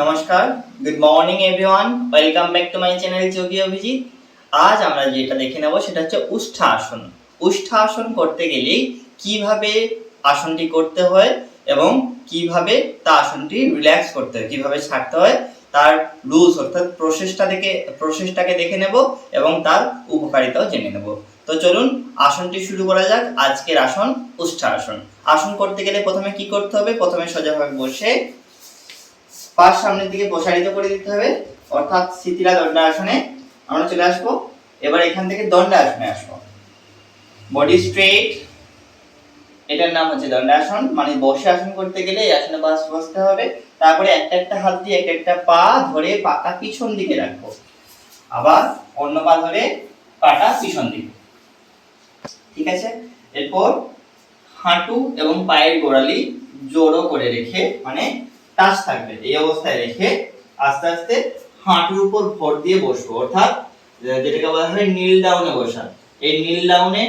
নমস্কার good morning everyone welcome back to my channel Yogi Abhijit আজ আমরা যেটা দেখে নেব সেটা হচ্ছে উষ্ঠা আসন। উষ্ঠা আসন করতে গেলে কীভাবে আসনটি করতে হয় এবং কীভাবে তা আসনটি রিল্যাক্স করতে হয়, কীভাবে ছাড়তে হয়, তার রুলস অর্থাৎ প্রসেসটা দেখে প্রসেসটাকে দেখে নেব এবং তার উপকারিতাও জেনে নেব। তো চলুন আসনটি শুরু করা যাক, আজকের আসন উষ্ঠা আসন। আসন করতে গেলে প্রথমে কি করতে হবে? প্রথমে সোজাভাবে বসে পা সামনের দিকে প্রসারিত করে দিতে হবে। অর্থাৎ শিথিলা দণ্ডাসনে আমরা চলে আসব। এবার এখান থেকে দণ্ডাসনে আসব। বডি স্ট্রেট এটার নাম হচ্ছে দণ্ডাসন মানে বসে আসন করতে গেলে এই আসনে বাস বসতে হবে। তারপরে একটা একটা হাত দিয়ে একটা একটা পা ধরে পাটা পিছন দিকে রাখব। আবার অন্য পা ধরে পাটা পিছন দিকে। ঠিক আছে? এরপর হাঁটু এবং পায়ের গোড়ালি জোড়ো করে রেখে মানে টাচ থাকবে। এই অবস্থায় রেখে আস্তে আস্তে হাঁটুর উপর ভর দিয়ে বসবো। অর্থাৎ যেটাকে বলা হয় নীল ডাউনে বসা এই নীল ডাউনে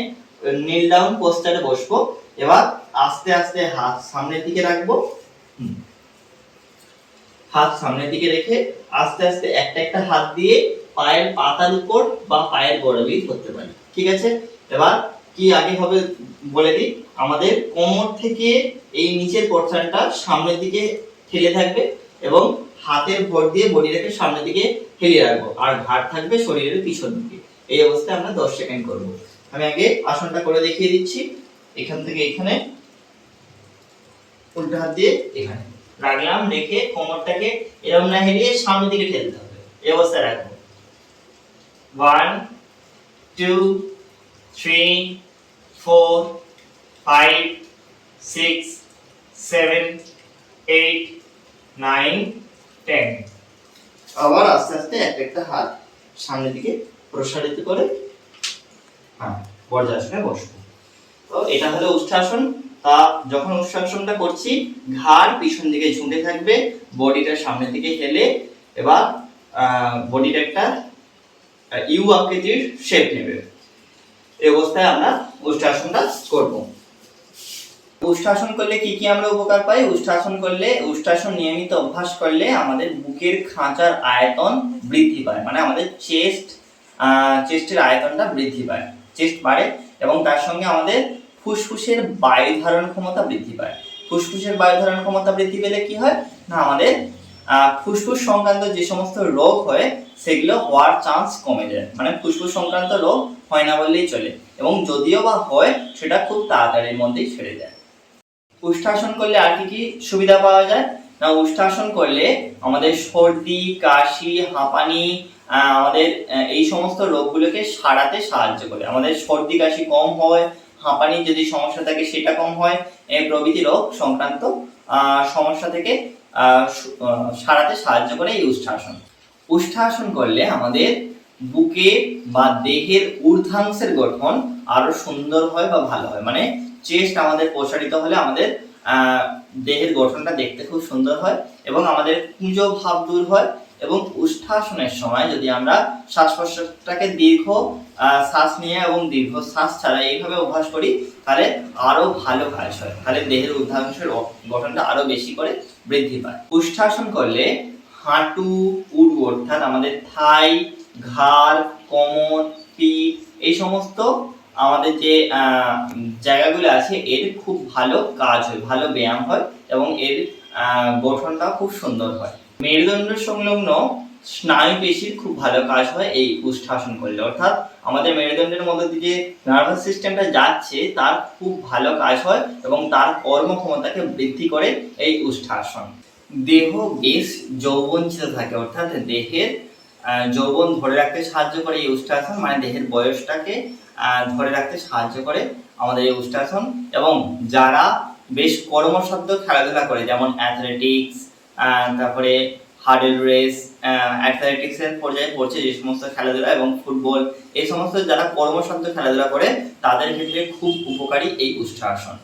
নীল ডাউন পোস্টারে বসবো। এবার আস্তে আস্তে হাত সামনের দিকে রাখব। হাত সামনের দিকে রেখে আস্তে আস্তে একটা একটা হাত দিয়ে পায়ের পাতার উপর বা পায়ের গোড়ালি ধরতে পারি। ঠিক আছে? এবার কি আগে হবে বলে দিই? আমাদের কোমর থেকে এই নিচের পোর্শনটা সামনের দিকে ঠেলে থাকবে এবং হাতের ভর দিয়ে বডিটাকে সামনের দিকে ঠেলে রাখব। আর ঘাট থাকবে শরীরের পিছন দিকে। এই অবস্থায় আমরা দশ সেকেন্ড করব। আমি আগে আসনটা করে দেখিয়ে দিচ্ছি। এখান থেকে এখানে উল্টো হাত দিয়ে এখানে। রাখলাম, রেখে কোমরটাকে এরকম না হেলিয়ে সামনের দিকে ঠেলতে হবে। এই অবস্থায় রাখব। One, two, three, four, five, six, seven eight nine ten আবার আস্তে আস্তে একটা একটা হাত সামনের দিকে প্রসারিত করে হ্যাঁ বজ্রাসনে বসবো। তো এটা হলো উষ্ঠাসন তা যখন উষ্ঠাসনটা করছি, ঘাড় পিছন দিকে ঝুঁকে থাকবে, বডিটা সামনের দিকে হেলে, এবার বডিটা একটা ইউ আকৃতির শেপ নেবে। এই অবস্থায় আমরা উষ্ঠাসনটা করব। উষ্ঠাসন করলে কি কি আমরা উপকার পাই? উষ্ঠাসন করলে, উষ্ঠাসন নিয়মিত অভ্যাস করলে আমাদের বুকের খাঁচার আয়তন বৃদ্ধি পায়। মানে আমাদের চেস্ট চেস্টের আয়তনটা বৃদ্ধি পায়। চেস্ট বাড়ে এবং তার সঙ্গে আমাদের ফুসফুসের বায়ু ধারণ ক্ষমতা বৃদ্ধি পায়। ফুসফুসের বায়ু ধারণ ক্ষমতা বৃদ্ধি পেলে কি হয়? না, আমাদের ফুসফুস সংক্রান্ত যে সমস্ত রোগ হয়, সেগুলো হওয়ার চান্স কমে যায়। মানে ফুসফুস সংক্রান্ত রোগ হয় না বললেই চলে। এবং যদিও বা হয়, সেটা খুব তাড়াতাড়ির মধ্যেই ছেড়ে যায়। উষ্ঠাসন করলে আর কি কি সুবিধা পাওয়া যায়? না, উষ্ঠাসন করলে আমাদের সর্দি, কাশি, হাঁপানি আমাদের এই সমস্ত রোগগুলোকে সারাতে সাহায্য করে। আমাদের সর্দি, কাশি কম হয় হাঁপানির যদি সমস্যা থাকে সেটা কম হয় প্রভৃতি রোগ সংক্রান্ত সমস্যা থেকে সারাতে সাহায্য করে এই উষ্ঠাসন। উষ্ঠাসন করলে আমাদের বুকে বা দেহের ঊর্ধ্বাংশের গঠন আরও সুন্দর হয় বা ভালো হয়। মানে চেস্ট আমাদের প্রসারিত হলে আমাদের দেহের গঠনটা দেখতে খুব সুন্দর হয় এবং আমাদের কুঁজো ভাব দূর হয় এবং উষ্ঠাসনের সময় যদি আমরা শ্বাস প্রশ্বাসটাকে দীর্ঘ শ্বাস নিয়ে এবং দীর্ঘ শ্বাস ছাড়া এইভাবে অভ্যাস করি, তাহলে আরও ভালো কাজ হয়। তাহলে দেহের অ- গঠনটা আরও বেশি করে বৃদ্ধি পায়। উষ্ঠাসন করলে হাঁটু উড়ু অর্থাৎ আমাদের থাই, ঘাড়, কোমর, পিঠ এই সমস্ত আমাদের যে জায়গাগুলো আছে, এর খুব ভালো কাজ হয়, ভালো ব্যায়াম হয় এবং এর গঠনটা খুব সুন্দর হয়। মেরুদণ্ড সংলগ্ন স্নায়ু পেশির খুব ভালো কাজ হয় এই উষ্ঠাসন করলে। অর্থাৎ আমাদের মেরুদণ্ডের মধ্যে দিয়ে নার্ভাস সিস্টেমটা যাচ্ছে, তার খুব ভালো কাজ হয় এবং তার কর্মক্ষমতাকে বৃদ্ধি করে এই উষ্ঠাসন দেহ বেশ যৌবনচিত থাকে, অর্থাৎ দেহের যৌবন ধরে রাখতে সাহায্য করে এই উষ্ঠাসন মানে দেহের বয়সটাকে ধরে রাখতে সাহায্য করে আমাদের এই উষ্ঠাসন এবং যারা বেশ কর্মসাধ্য খেলাধুলা করে, যেমন অ্যাথলেটিক্স তারপরে হার্ডেল রেস অ্যাথলেটিক্সের পর্যায়ে পড়ছে যে সমস্ত খেলাধুলা এবং ফুটবল এই সমস্ত যারা কর্মসাধ্য খেলাধুলা করে, তাদের ক্ষেত্রে খুব উপকারী এই উষ্ঠাসন